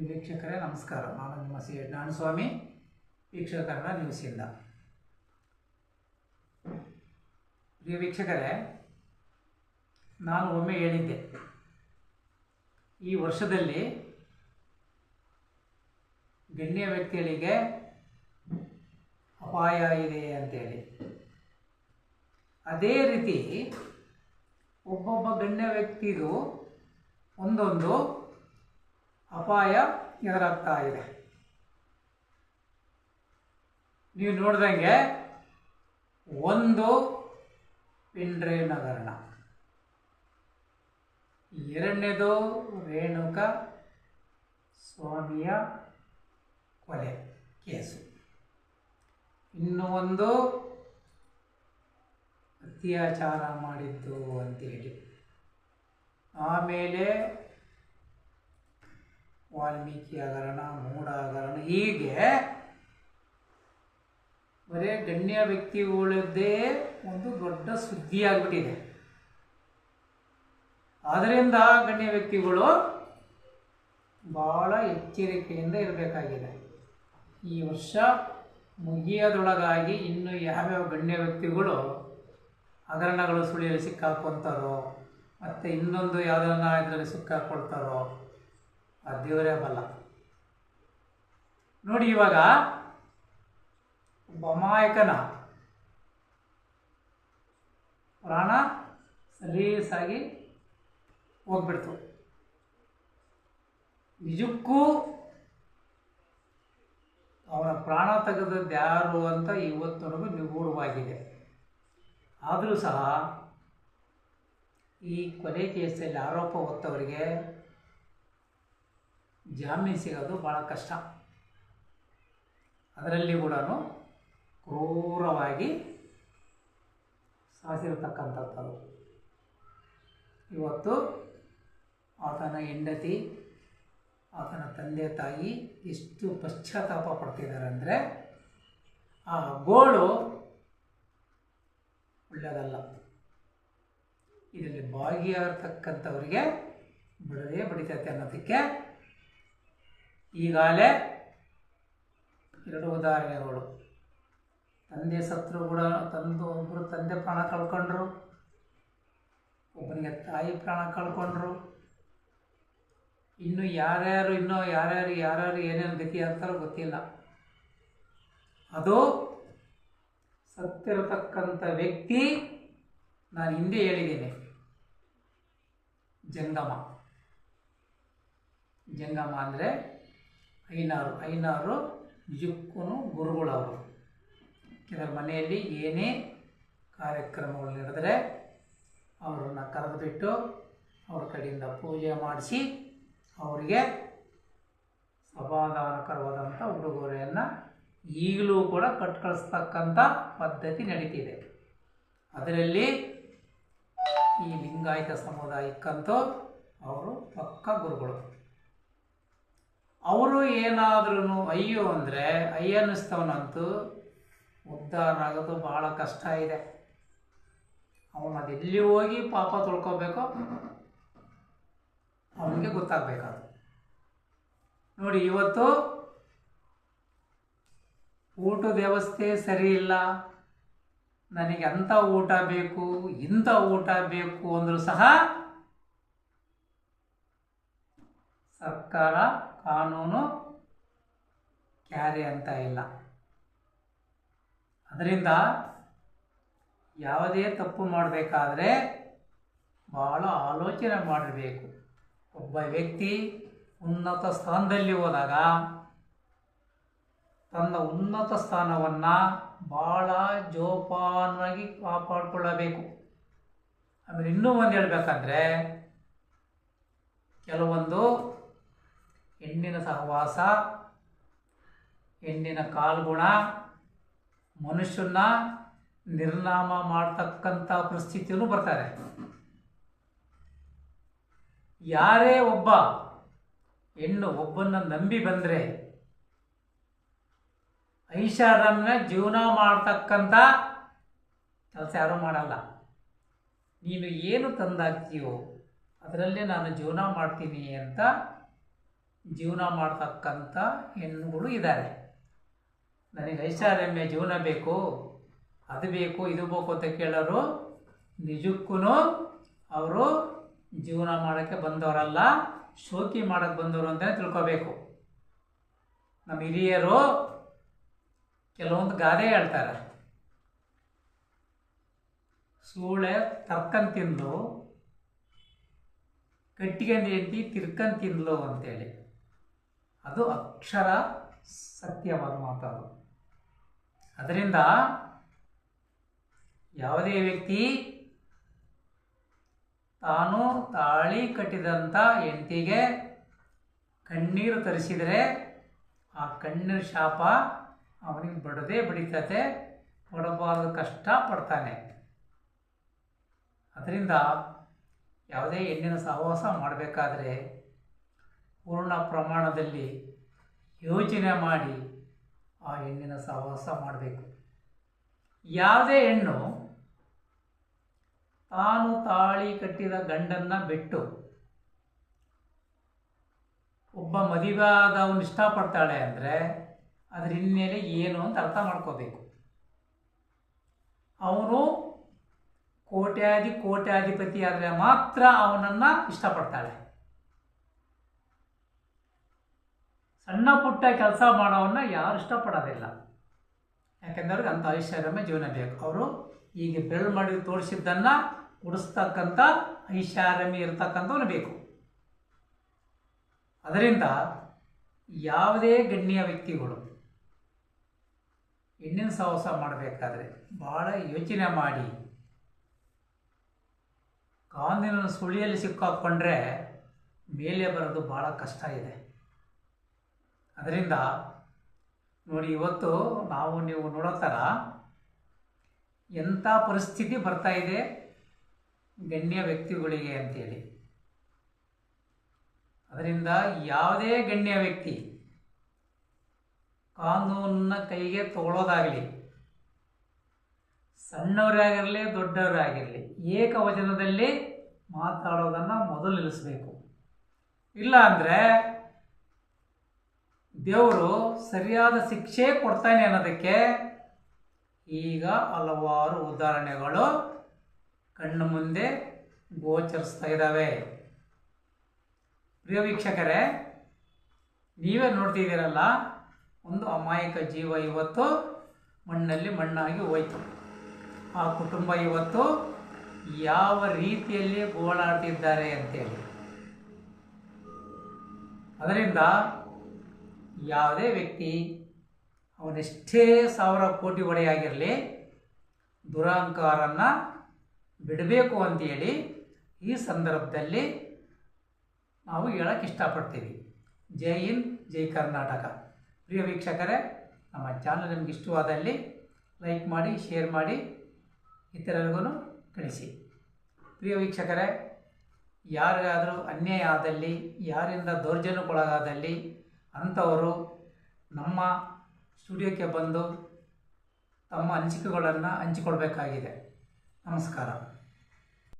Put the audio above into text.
ವೀಕ್ಷಕರೇ ನಮಸ್ಕಾರ. ನಾನು ನಿಮ್ಮ ಸಿ. ಸ್ವಾಮಿ ವೀಕ್ಷಕ ಕನ್ನಡ ನ್ಯೂಸಿಂದ ಪ್ರಿಯ ವೀಕ್ಷಕರೇ, ನಾನು ಒಮ್ಮೆ ಹೇಳಿದ್ದೆ. ಈ ವರ್ಷದಲ್ಲಿ ಗಣ್ಯ ವ್ಯಕ್ತಿಗಳಿಗೆ ಅಪಾಯ ಇದೆ ಅಂತೇಳಿ. ಅದೇ ರೀತಿ ಒಬ್ಬೊಬ್ಬ ಗಣ್ಯ ವ್ಯಕ್ತಿದು ಒಂದೊಂದು ಅಪಾಯ ಎದುರಾಗ್ತಾ ಇದೆ. ನೀವು ನೋಡ್ದಂಗೆ ಒಂದು ಪಿಂಡ್ರೆ ನಗರಣ. ಎರಡನೇದು ರೇಣುಕ ಸ್ವಾಮಿಯ ಕೊಲೆ ಕೇಸು. ಇನ್ನು ಒಂದು ಅತ್ಯಾಚಾರ ಮಾಡಿದ್ದು ಅಂತೇಳಿ. ಆಮೇಲೆ ವಾಲ್ಮೀಕಿ ಹಗರಣ, ಮೂಢ ಹಗರಣ, ಹೀಗೆ ಬರೇ ಗಣ್ಯ ವ್ಯಕ್ತಿಗಳದ್ದೇ ಒಂದು ದೊಡ್ಡ ಸುದ್ದಿಯಾಗ್ಬಿಟ್ಟಿದೆ ಆದ್ದರಿಂದ ಗಣ್ಯ ವ್ಯಕ್ತಿಗಳು ಬಹಳ ಎಚ್ಚರಿಕೆಯಿಂದ ಇರಬೇಕಾಗಿದೆ. ಈ ವರ್ಷ ಮುಗಿಯೋದೊಳಗಾಗಿ ಇನ್ನು ಯಾವ್ಯಾವ ಗಣ್ಯ ವ್ಯಕ್ತಿಗಳು ಹಗರಣಗಳು ಸುಳಿಯಲ್ಲಿ ಸಿಕ್ಕಾಕೊತಾರೋ ಮತ್ತು ಇನ್ನೊಂದು ಯಾವುದನ್ನ ಇದರಲ್ಲಿ ಸಿಕ್ಕಾಕೊಳ್ತಾರೋ ಆ ದೇವರೇ ಬಲ್ಲ ನೋಡಿ ಇವಾಗ ಒಬ್ಬ ಅಮಾಯಕನ ಪ್ರಾಣ ಸಲೀಸಾಗಿ ಹೋಗ್ಬಿಡ್ತು. ನಿಜಕ್ಕೂ ಅವನ ಪ್ರಾಣ ತೆಗೆದದ್ದು ಯಾರು ಅಂತ ಇವತ್ತವರೆಗೂ ನಿಗೂಢವಾಗಿದೆ. ಆದರೂ ಸಹ ಈ ಕೊಲೆ ಕೇಸಲ್ಲಿ ಆರೋಪ ಹೊತ್ತವರಿಗೆ ಜಾಮೀನು ಸಿಗೋದು ಭಾಳ ಕಷ್ಟ. ಅದರಲ್ಲಿ ಕೂಡ ಕ್ರೂರವಾಗಿ ಸಾಸಿರತಕ್ಕಂಥದ್ದು. ಇವತ್ತು ಆತನ ಹೆಂಡತಿ, ಆತನ ತಂದೆ, ತಾಯಿ ಎಷ್ಟು ಪಶ್ಚಾತ್ತಾಪ ಪಡ್ತಿದ್ದಾರೆ ಅಂದರೆ ಆ ಗೋಳು ಒಳ್ಳೆಯದಲ್ಲ ಇದರಲ್ಲಿ ಭಾಗಿಯಾಗಿರ್ತಕ್ಕಂಥವರಿಗೆ ಬಿಡದೇ ಬಡಿತೈತೆ ಅನ್ನೋದಕ್ಕೆ ಈಗಾಗಲೇ ಎರಡು ಉದಾಹರಣೆಗಳು. ತಂದೆ ಸತ್ರು ಕೂಡ ತಂದು ಒಬ್ಬರು ತಂದೆ ಪ್ರಾಣ ಕಳ್ಕೊಂಡ್ರು, ಒಬ್ಬನಿಗೆ ತಾಯಿ ಪ್ರಾಣ ಕಳ್ಕೊಂಡ್ರು. ಇನ್ನು ಯಾರ್ಯಾರು, ಇನ್ನೂ ಯಾರ್ಯಾರು ಯಾರ್ಯಾರು ಏನೇನು ಗತಿ ಆಗ್ತಾರೋ ಗೊತ್ತಿಲ್ಲ. ಅದು ಸತ್ತಿರತಕ್ಕಂಥ ವ್ಯಕ್ತಿ ನಾನು ಹಿಂದೆ ಹೇಳಿದ್ದೀನಿ. ಜಂಗಮ. ಜಂಗಮ ಅಂದರೆ ಐನಾರು ಐನಾರು ನಿಜಕ್ಕೂ ಗುರುಗಳವರು. ಇದರ ಮನೆಯಲ್ಲಿ ಏನೇ ಕಾರ್ಯಕ್ರಮಗಳು ನಡೆದರೆ ಅವರನ್ನು ಕರೆದುಬಿಟ್ಟು ಅವ್ರ ಕಡೆಯಿಂದ ಪೂಜೆ ಮಾಡಿಸಿ ಅವರಿಗೆ ಸಮಾಧಾನಕರವಾದಂಥ ಉಡುಗೊರೆಯನ್ನು ಈಗಲೂ ಕೂಡ ಕಟ್ ಕಳಿಸ್ತಕ್ಕಂಥ ಪದ್ಧತಿ ನಡೀತಿದೆ. ಅದರಲ್ಲಿ ಈ ಲಿಂಗಾಯತ ಸಮುದಾಯಕ್ಕಂತೂ ಅವರು ಪಕ್ಕ ಗುರುಗಳು. ಅವರು ಏನಾದ್ರೂ ಅಯ್ಯೋ ಅಂದರೆ ಅಯ್ಯ ಅನ್ನಿಸ್ತವನಂತೂ ಉದ್ಧಾರ ಆಗೋದು ಭಾಳ ಕಷ್ಟ ಇದೆ. ಅವನು ಅದೆಲ್ಲಿ ಹೋಗಿ ಪಾಪ ತೊಳ್ಕೊಬೇಕೋ. ಅವನಿಗೆ ಗೊತ್ತಾಗಬೇಕದು ನೋಡಿ, ಇವತ್ತು ಊಟದ ವ್ಯವಸ್ಥೆ ಸರಿ ಇಲ್ಲ. ನನಗೆ ಅಂಥ ಊಟ ಬೇಕು, ಇಂಥ ಊಟ ಬೇಕು ಅಂದರೂ ಸಹ ಸರ್ಕಾರ ಕಾನೂನು ಕ್ಯಾರಿ ಅಂತ ಇಲ್ಲ. ಅದರಿಂದ ಯಾವುದೇ ತಪ್ಪು ಮಾಡಬೇಕಾದ್ರೆ ಭಾಳ ಆಲೋಚನೆ ಮಾಡಬೇಕು ಒಬ್ಬ ವ್ಯಕ್ತಿ ಉನ್ನತ ಸ್ಥಾನದಲ್ಲಿ ಹೋದಾಗ ತನ್ನ ಉನ್ನತ ಸ್ಥಾನವನ್ನು ಭಾಳ ಜೋಪಾನವಾಗಿ ಕಾಪಾಡಿಕೊಳ್ಳಬೇಕು. ಆಮೇಲೆ ಇನ್ನೂ ಒಂದು ಹೇಳಬೇಕಂದ್ರೆ ಕೆಲವೊಂದು ಹೆಣ್ಣಿನ ಸಹವಾಸ, ಹೆಣ್ಣಿನ ಕಾಲ್ಗುಣ ಮನುಷ್ಯನ ನಿರ್ನಾಮ ಮಾಡ್ತಕ್ಕಂಥ ಪರಿಸ್ಥಿತಿಯೂ ಬರ್ತಾರೆ. ಯಾರೇ ಒಬ್ಬ ಹೆಣ್ಣು ಒಬ್ಬನ್ನ ನಂಬಿ ಬಂದರೆ ಐಷಾರಾಮ್ನ ಜೀವನ ಮಾಡ್ತಕ್ಕಂಥ ಕೆಲಸ ಯಾರೂ ಮಾಡಲ್ಲ. ನೀನು ಏನು ತಂದಾಕ್ತೀಯೋ ಅದರಲ್ಲೇ ನಾನು ಜೀವನ ಮಾಡ್ತೀನಿ ಅಂತ ಜೀವನ ಮಾಡ್ತಕ್ಕಂಥ ಹೆಣ್ಣುಗಳು ಇದ್ದಾರೆ. ನನಗೆ ಐಷಾರಾಮ್ಯ ಜೀವನ ಬೇಕು, ಅದು ಬೇಕು, ಇದು ಬೇಕು ಅಂತ ಕೇಳೋರು ನಿಜಕ್ಕೂ ಅವರು ಜೀವನ ಮಾಡೋಕ್ಕೆ ಬಂದವರಲ್ಲ, ಶೋಕಿ ಮಾಡೋಕ್ಕೆ ಬಂದವರು ಅಂತಲೇ ತಿಳ್ಕೋಬೇಕು. ನಮ್ಮ ಹಿರಿಯರು ಕೆಲವೊಂದು ಗಾದೆ ಹೇಳ್ತಾರೆ. ಸೂಳೆ ತರ್ಕನ್ ತಿಂದು ಕಟ್ಟಿಗೆಂದು ಹೆಂಡತಿ ತಿರ್ಕನ್ ತಿಂದ್ಲು ಅಂತೇಳಿ. ಅದು ಅಕ್ಷರ ಸತ್ಯವಾದ ಮಾತು ಅದು. ಅದರಿಂದ ಯಾವುದೇ ವ್ಯಕ್ತಿ ತಾನು ತಾಳಿ ಕಟ್ಟಿದಂಥ ಹೆಂಡತಿಗೆ ಕಣ್ಣೀರು ತರಿಸಿದರೆ ಆ ಕಣ್ಣೀರ ಶಾಪ ಅವನಿಗೆ ಬಡದೇ ಬಡಿತತೆ, ಪಡಬಾರದು ಕಷ್ಟ ಪಡ್ತಾನೆ. ಅದರಿಂದ ಯಾವುದೇ ಹೆಣ್ಣಿನ ಸಹವಾಸ ಮಾಡಬೇಕಾದ್ರೆ ಪೂರ್ಣ ಪ್ರಮಾಣದಲ್ಲಿ ಯೋಚನೆ ಮಾಡಿ ಆ ಹೆಣ್ಣಿನ ಸಹವಾಸ ಮಾಡಬೇಕು. ಯಾವುದೇ ಹೆಣ್ಣು ತಾನು ತಾಳಿ ಕಟ್ಟಿದ ಗಂಡನ್ನು ಬಿಟ್ಟು ಒಬ್ಬ ಮದುವೆಯಾದವನು ಇಷ್ಟಪಡ್ತಾಳೆ ಅಂದರೆ ಅದ್ರ ಹಿನ್ನೆಲೆ ಏನು ಅಂತ ಅರ್ಥ ಮಾಡ್ಕೋಬೇಕು. ಅವನು ಕೋಟ್ಯಾಧಿ ಕೋಟ್ಯಾಧಿಪತಿ ಆದರೆ ಮಾತ್ರ ಅವನನ್ನು ಇಷ್ಟಪಡ್ತಾಳೆ. ಸಣ್ಣ ಪುಟ್ಟ ಕೆಲಸ ಮಾಡೋವನ್ನ ಯಾರು ಇಷ್ಟಪಡೋದಿಲ್ಲ. ಯಾಕೆಂದ್ರೆ ಅವ್ರಿಗೆ ಅಂಥ ಐಷಾರಾಮಿ ಜೀವನ ಬೇಕು ಅವರು ಈಗ ಬೆರಳು ಮಾಡಿ ತೋರಿಸಿದ್ದನ್ನು ಉಡಿಸ್ತಕ್ಕಂಥ ಐಷಾರಾಮಿ ಇರತಕ್ಕಂಥವನು ಬೇಕು. ಅದರಿಂದ ಯಾವುದೇ ಗಣ್ಯ ವ್ಯಕ್ತಿಗಳು ಹೆಣ್ಣಿನ ಸಾಹಸ ಮಾಡಬೇಕಾದ್ರೆ ಭಾಳ ಯೋಚನೆ ಮಾಡಿ. ಕಾಂದಿನ ಸುಳಿಯಲ್ಲಿ ಸಿಕ್ಕಾಕೊಂಡ್ರೆ ಮೇಲೆ ಬರೋದು ಭಾಳ ಕಷ್ಟ ಇದೆ. ಅದರಿಂದ ನೋಡಿ ಇವತ್ತು ನಾವು ನೀವು ನೋಡೋ ಥರ ಎಂಥ ಪರಿಸ್ಥಿತಿ ಬರ್ತಾ ಇದೆ ಗಣ್ಯ ವ್ಯಕ್ತಿಗಳಿಗೆ ಅಂತೇಳಿ. ಅದರಿಂದ ಯಾವುದೇ ಗಣ್ಯ ವ್ಯಕ್ತಿ ಕಾನೂನನ್ನ ಕೈಗೆ ತಗೊಳ್ಳೋದಾಗಲಿ ಸಣ್ಣವರಾಗಿರಲಿ, ದೊಡ್ಡವರಾಗಿರಲಿ, ಏಕವಚನದಲ್ಲಿ ಮಾತಾಡೋದನ್ನು ಮೊದಲು ನಿಲ್ಲಿಸಬೇಕು. ಇಲ್ಲ ಅಂದರೆ ದೇವರು ಸರಿಯಾದ ಶಿಕ್ಷೆ ಕೊಡ್ತಾನೆ ಅನ್ನೋದಕ್ಕೆ ಈಗ ಹಲವಾರು ಉದಾಹರಣೆಗಳು ಕಣ್ಣು ಮುಂದೆ ಗೋಚರಿಸ್ತಾ ಇದ್ದಾವೆ. ಪ್ರಿಯ ವೀಕ್ಷಕರೇ, ನೀವೇ ನೋಡ್ತಿದ್ದೀರಲ್ಲ, ಒಂದು ಅಮಾಯಕ ಜೀವ ಇವತ್ತು ಮಣ್ಣಲ್ಲಿ ಮಣ್ಣಾಗಿ ಹೋಯ್ತು. ಆ ಕುಟುಂಬ ಇವತ್ತು ಯಾವ ರೀತಿಯಲ್ಲಿ ಗೋಳಾಡ್ತಿದ್ದಾರೆ ಅಂತೇಳಿ. ಅದರಿಂದ ಯಾವುದೇ ವ್ಯಕ್ತಿ ಅವನೆಷ್ಟೇ ಸಾವಿರ ಕೋಟಿ ಒಡೆಯಾಗಿರಲಿ ದುರಹಂಕಾರನ್ನು ಬಿಡಬೇಕು ಅಂತೇಳಿ ಈ ಸಂದರ್ಭದಲ್ಲಿ ನಾವು ಹೇಳಕ್ಕೆ ಇಷ್ಟಪಡ್ತೀವಿ. ಜೈ ಹಿಂದ್, ಜೈ ಕರ್ನಾಟಕ. ಪ್ರಿಯ ವೀಕ್ಷಕರೇ, ನಮ್ಮ ಚಾನಲ್ ನಿಮ್ಗೆ ಇಷ್ಟವಾದಲ್ಲಿ ಲೈಕ್ ಮಾಡಿ ಶೇರ್ ಮಾಡಿ, ಇತರರಿಗೂ ಕಳಿಸಿ. ಪ್ರಿಯ ವೀಕ್ಷಕರೇ, ಯಾರಿಗಾದರೂ ಅನ್ಯಾಯ ಆದಲ್ಲಿ, ಯಾರಿಂದ ದೌರ್ಜನ್ಯಕ್ಕೊಳಗಾದಲ್ಲಿ ಅಂಥವರು ನಮ್ಮ ಸ್ಟುಡಿಯೋಕ್ಕೆ ಬಂದು ತಮ್ಮ ಅನಿಸಿಕೆಗಳನ್ನು ಹಂಚಿಕೊಳ್ಬೇಕಾಗಿದೆ. ನಮಸ್ಕಾರ.